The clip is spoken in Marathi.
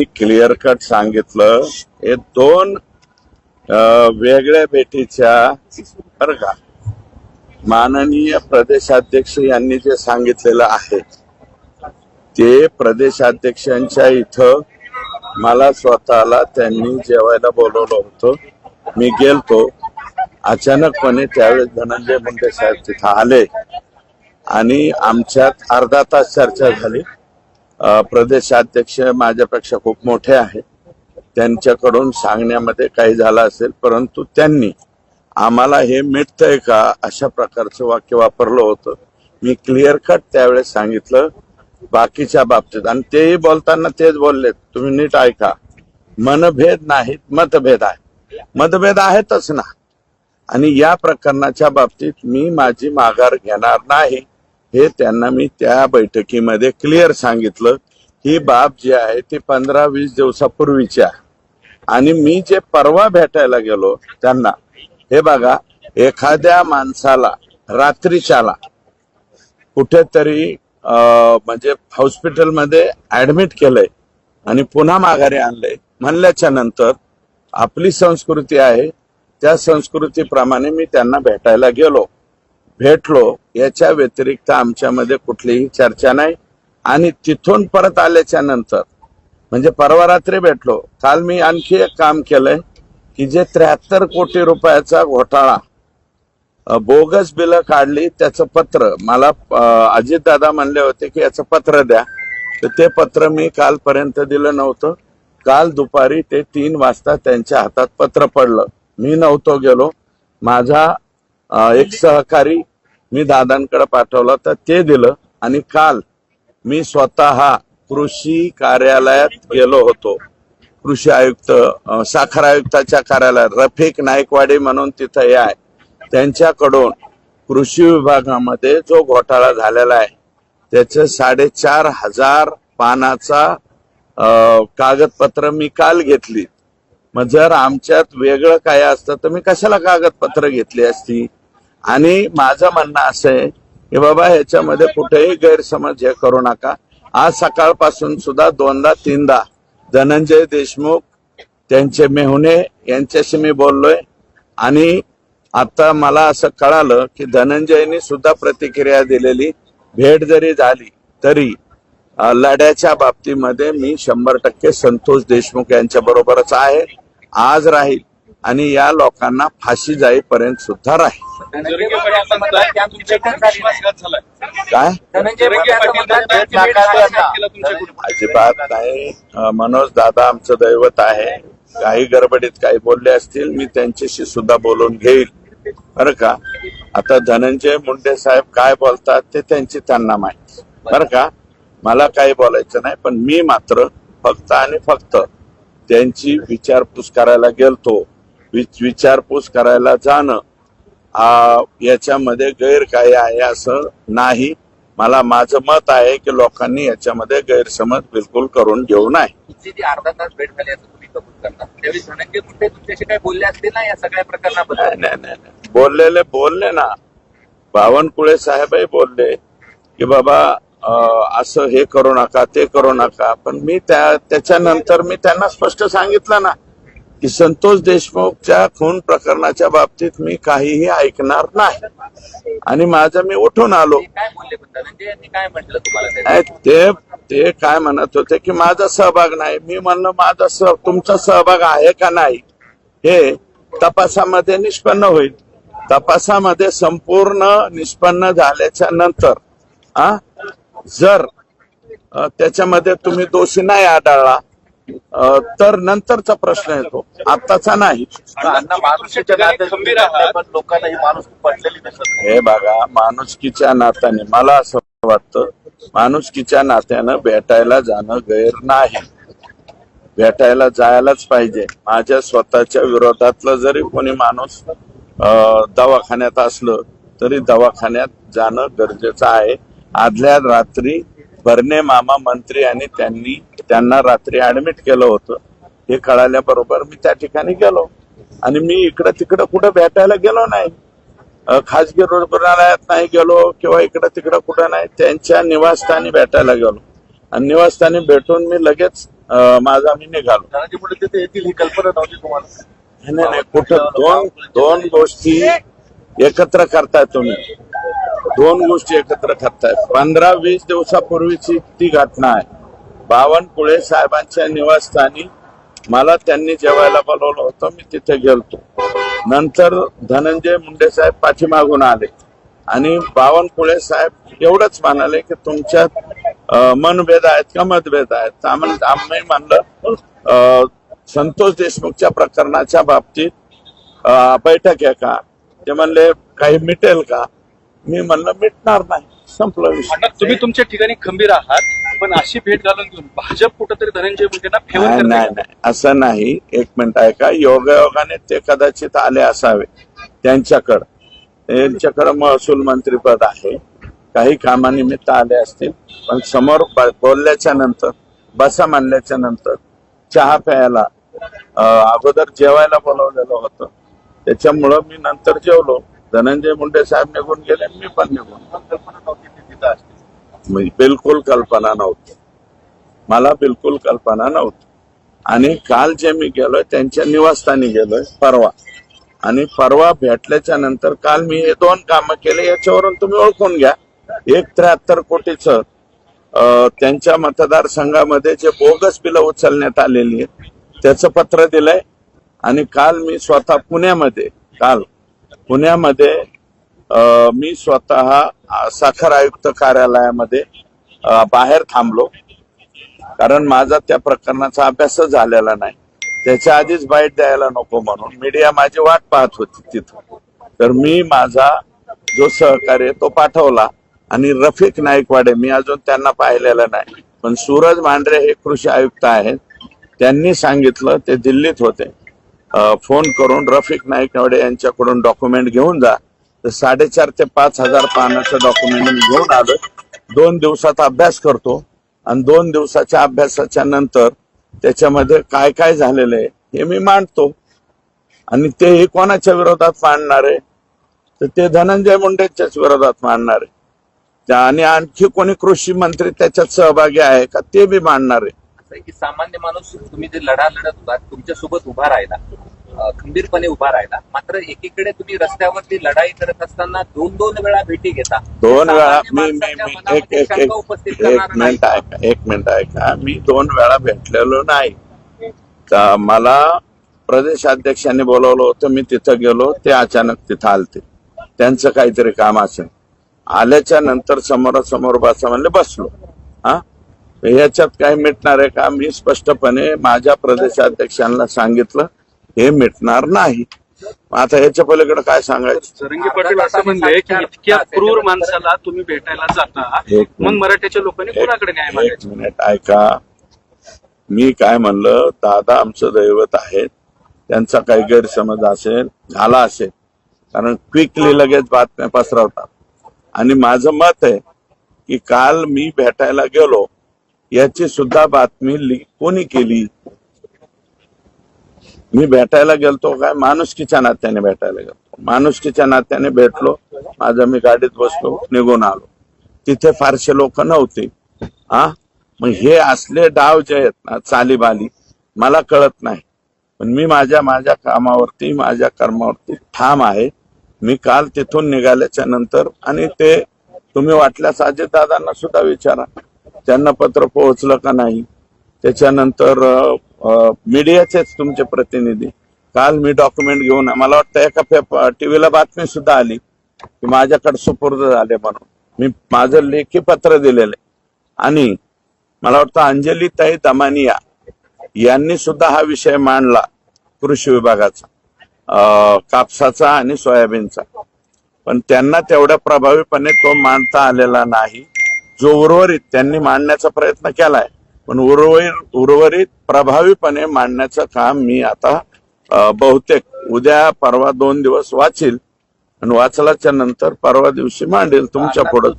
मी क्लिअर कट सांगितलं. हे दोन वेगळ्या भेटीच्या बरं का माननीय प्रदेशाध्यक्ष यांनी जे सांगितलेलं आहे ते प्रदेशाध्यक्षांच्या इथं मला स्वतःला त्यांनी जेवायला बोलवलं होतं. मी गेलतो. अचानकपणे त्यावेळेस धनंजय मुंडे साहेब तिथं आले आणि आमच्यात अर्धा तास चर्चा झाली. प्रदेशाध्यक्ष माझ्यापेक्षा खूप मोठे आहेत. त्यांच्याकडून सांगण्यामध्ये काही झालं असेल परंतु त्यांनी आम्हाला हे मिटतंय का अशा प्रकारचं वाक्य वापरलं होतं. मी क्लिअर कट त्यावेळेस सांगितलं बाकीच्या बाबतीत. आणि तेही बोलताना तेच बोलले तुम्ही नीट ऐका. मनभेद नाहीत मतभेद आहे मतभेद आहेतच ना. आणि या प्रकरणाच्या बाबतीत मी माझी माघार घेणार नाही. हे त्यांना मी त्या बैठकीमध्ये क्लिअर सांगितलं. ही बाब जी आहे ती पंधरा वीस दिवसापूर्वीची आहे. आणि मी जे परवा भेटायला गेलो त्यांना हे बघा एखाद्या माणसाला रात्रीच्याला कुठेतरी म्हणजे हॉस्पिटलमध्ये ऍडमिट केलंय आणि पुन्हा माघारी आणलंय म्हणल्याच्या नंतर आपली संस्कृती आहे. त्या संस्कृतीप्रमाणे मी त्यांना भेटायला गेलो. भेटलो याच्या व्यतिरिक्त आमच्यामध्ये कुठलीही चर्चा नाही. आणि तिथून परत आल्याच्यानंतर म्हणजे परवा रात्री भेटलो. काल मी आणखी एक काम केलंय की जे त्र्याहत्तर कोटी रुपयाचा घोटाळा बोगस बिलं काढली त्याचं पत्र मला अजित दादा म्हणले होते की याचं पत्र द्या. तर ते पत्र मी कालपर्यंत दिलं नव्हतं. काल दुपारी ते तीन वाजता त्यांच्या हातात पत्र पडलं. मी नव्हतो गेलो. माझा एक सहकारी मी दादांकडे पाठवलं तर ते दिलं. आणि काल मी स्वतः कृषी कार्यालयात गेलो होतो. कृषी आयुक्त साखर आयुक्ताच्या कार्यालयात. रफिक नाईकवाडी म्हणून तिथं हे आहे. त्यांच्याकडून कृषी विभागामध्ये जो घोटाळा झालेला आहे त्याचं साडेचार हजार पानाचा कागदपत्र मी काल घेतली. मग जर आमच्यात वेगळं काय असतं तर मी कशाला कागदपत्र घेतली असती? आणि माझं म्हणणं असं आहे की बाबा ह्याच्यामध्ये कुठेही गैरसमज हे करू नका. आज सकाळपासून सुद्धा दोनदा तीनदा धनंजय देशमुख त्यांचे मेहुणे यांच्याशी मी बोललोय. आणि आता मला असं कळालं की धनंजयनी सुद्धा प्रतिक्रिया दिलेली भेट जरी झाली तरी लढ्याच्या बाबतीमध्ये मी शंभर टक्के संतोष देशमुख यांच्या बरोबरच आहे. आज राहील. आणि या लोकांना फाशी जाईपर्यंत सुद्धा राहील. काय. अजिबात नाही. मनोज दादा आमचं दैवत आहे. काही गडबडीत काही बोलले असतील मी त्यांच्याशी सुद्धा बोलून घेईल. बरं का? आता धनंजय मुंडे साहेब काय बोलतात ते त्यांची त्यांना माहिती. बरं का? मला काही बोलायचं नाही पण मी मात्र फक्त आणि फक्त त्यांची विचारपूस करायला गेलतो. वि- विचारपूस करायला जाणं याच्यामध्ये गैर काय आहे असं नाही. मला माझं मत आहे की लोकांनी याच्यामध्ये गैरसमज बिलकुल करून घेऊ नये. अर्धा तास भेट झाली. बोललेले बोलले ना. बावनकुळे साहेबही बोलले की बाबा असं हे करू नका ते करू नका. पण मी त्या त्याच्यानंतर मी त्यांना स्पष्ट सांगितलं ना. की संतोष देशमुखच्या खून प्रकरणाच्या बाबतीत मी काहीही ऐकणार नाही. आणि माझं मी उठून आलो. ते ते ते काय म्हणत होते की माझा सहभाग नाही. मी म्हणलं माझा सह तुमचा सहभाग आहे का नाही? हे तपासामध्ये निष्पन्न होईल. तपासामध्ये संपूर्ण निष्पन्न झाल्याच्यानंतर आ जर त्याच्यामध्ये तुम्ही दोषी नाही आढळला तर नंतरचा प्रश्न येतो. आत्ताचा नाही. ही माणूस पटलेली नसत हे बघा माणुसकीच्या नात्याने मला असं वाटतं माणुसकीच्या नात्यानं भेटायला जाणं गैर नाही. भेटायला जायलाच पाहिजे. माझ्या स्वतःच्या विरोधातलं जरी कोणी माणूस अं, दवाखान्यात असलं तरी दवाखान्यात जाणं गरजेचं आहे. आदल्या रात्री भरणे मामा मंत्री आणि त्यांनी त्यांना रात्री ऍडमिट केलं होतं. हे कळाल्याबरोबर मी त्या ठिकाणी गेलो. आणि मी इकडं तिकडं कुठं भेटायला गेलो नाही. खाजगी रुग्णालयात नाही गेलो किंवा इकडं तिकडं कुठं नाही त्यांच्या निवासस्थानी भेटायला गेलो. आणि निवासस्थानी भेटून मी लगेच माझा मी निघालो. येतील ही कल्पना नव्हती तुम्हाला? नाही नाही कुठं दोन दोन गोष्टी एकत्र करताय तुम्ही. दोन गोष्टी एकत्र करताय पंधरा वीस दिवसापूर्वीची ती घटना आहे. बावनकुळे साहेबांच्या निवासस्थानी मला त्यांनी जेवायला बोलवलं होतं. मी तिथे गेलतो. नंतर धनंजय मुंडे साहेब पाठीमागून आले. आणि बावनकुळे साहेब एवढंच म्हणाले की तुमच्यात मनभेद आहेत का मतभेद आहेत? आम्ही म्हणलं संतोष देशमुखच्या प्रकरणाच्या बाबतीत बैठक आहे का? ते म्हणले काही मिटेल का? मी म्हणलं मिटणार नाही. संपलं विषय. अण्णा तुम्ही तुमच्या ठिकाणी खंबीर आहात पण अशी भेट घालून घेऊन भाजप कुठंतरी धनंजय मुंडेंना फेवर नाही नाही असं नाही. एक मिनिट आहे का योगायोगाने ते कदाचित आले असावे. त्यांच्याकडं. त्यांच्याकडं महसूल मंत्रीपद आहे. काही कामानिमित्त आले असतील. पण समोर ब- बोलल्याच्या नंतर बसा म्हणल्याच्या नंतर चहा प्यायला अं, अगोदर जेवायला बोलवलेलं होतं. त्याच्यामुळं मी नंतर जेवलो. धनंजय मुंडे साहेब निघून गेले मी पण निघून बिलकुल कल्पना नव्हती. मला बिलकुल कल्पना नव्हती. आणि काल जे मी गेलोय त्यांच्या निवासस्थानी गेलोय परवा. आणि परवा भेटल्याच्या नंतर काल मी हे दोन कामं केले याच्यावरून तुम्ही ओळखून घ्या. एक त्र्याहत्तर कोटीचं अं, त्यांच्या मतदारसंघामध्ये जे बोगस बिलं उचलण्यात आलेली आहेत त्याचं पत्र दिलंय. आणि काल मी स्वतः पुण्यामध्ये काल पुण्यामध्ये मी स्वतः साखर आयुक्त कार्यालयामध्ये बाहेर थांबलो. कारण माझा त्या प्रकरणाचा अभ्यासच झालेला नाही. त्याच्या आधीच बाईट द्यायला नको म्हणून मीडिया माझी वाट पाहत होती तिथं. तर मी माझा जो सहकार्य तो पाठवला. आणि रफिक नाईकवाडे मी अजून त्यांना पाहिलेलं नाही. पण सूरज मांढरे हे कृषी आयुक्त आहेत. त्यांनी सांगितलं ते दिल्लीत होते. फोन करून रफिक नाईकवाडे यांच्याकडून डॉक्युमेंट घेऊन जा. तर साडेचार ते पाच हजार पानाचं डॉक्युमेंट मी घेऊन आलो दोन दिवसात अभ्यास करतो. आणि दोन दिवसाच्या अभ्यासाच्या नंतर त्याच्यामध्ये काय काय झालेलं आहे हे मी मांडतो. आणि तेही कोणाच्या विरोधात मांडणार आहे? तर ते धनंजय मुंडेच्याच विरोधात मांडणार आहे. त्या- आणि आणखी कोणी कृषी मंत्री त्याच्यात सहभागी आहे का ते बी मांडणार आहे. असं आहे की सामान्य माणूस तुम्ही जे लढा लढत होता तुमच्यासोबत उभा राहिला खंबीरपणे उभा राहिला. मात्र एकीकडे तुम्ही रस्त्यावरती लढाई करत असताना दोन दोन वेळा भेटी घेता. दोन वेळा मी मी माणसाच्या मी एक मनामध्ये एक शंका एक उपस्थित एक. मिनिट ऐका एक मिनिट ऐका. मी दोन वेळा भेटलेलो नाही. तर मला प्रदेशाध्यक्षांनी बोलवलं होतं मी तिथं गेलो ते अचानक तिथं आलते. त्यांचं काहीतरी काम असेल. आल्याच्यानंतर समोरासमोर बसा म्हणले बसलो. हा? ह्याच्यात काय मिटणार आहे का? मी स्पष्टपणे माझ्या प्रदेशाध्यक्षांना सांगितलं हे मिटणार नाही. आता ह्याच्या पलीकडे काय सांगायचं? जरंगे पाटील असं म्हणले की इतक्या क्रूर माणसाला तुम्ही भेटायला जाता. एक मग मिनिट. मराठ्याच्या लोकांनी कोणाकडे न्याय एक मागायचा? मिनिट ऐका. मी काय म्हणलं दादा आमचं दैवत आहे त्यांचा काही गैरसमज असेल झाला असेल. कारण क्विकली लगेच बातम्या पसरवतात. आणि माझं मत आहे की काल मी भेटायला गेलो याची सुद्धा बातमी कोणी केली? मी भेटायला गेलतो काय? माणुसकीच्या नात्याने भेटायला गेलतो. माणुसकीच्या नात्याने भेटलो. माझा मी गाडीत बसलो निघून आलो. तिथे फारसे लोक नव्हते. हा मग हे असले डाव जे आहेत ना चालीबाली मला कळत नाही. पण मी माझ्या माझ्या कामावरती माझ्या कर्मावरती ठाम आहे. मी काल तिथून निघाल्याच्या नंतर आणि ते तुम्ही वाटल्यास अजित दादांना सुद्धा विचारा. त्यांना पत्र पोहोचलं का नाही? त्याच्यानंतर मीडियाचेच तुमचे प्रतिनिधी. काल मी डॉक्युमेंट घेऊन मला वाटतं एका पेप टीव्हीला बातमी सुद्धा आली की माझ्याकडे सुपूर्द झाले म्हणून. मी माझं लेखी पत्र दिलेलं आहे. आणि मला वाटतं अंजलीताई दमानिया यांनी सुद्धा हा विषय मांडला कृषी विभागाचा कापसाचा आणि सोयाबीनचा. पण त्यांना तेवढ्या प्रभावीपणे तो मांडता आलेला नाही. जो उर्वरित त्यांनी मांडण्याचा प्रयत्न केलाय. पण उर्वरित उर्वरित प्रभावीपणे मांडण्याचं काम मी आता बहुतेक उद्या परवा दोन दिवस वाचील. आणि वाचल्याच्या नंतर परवा दिवशी मांडेल तुमच्या पुढं.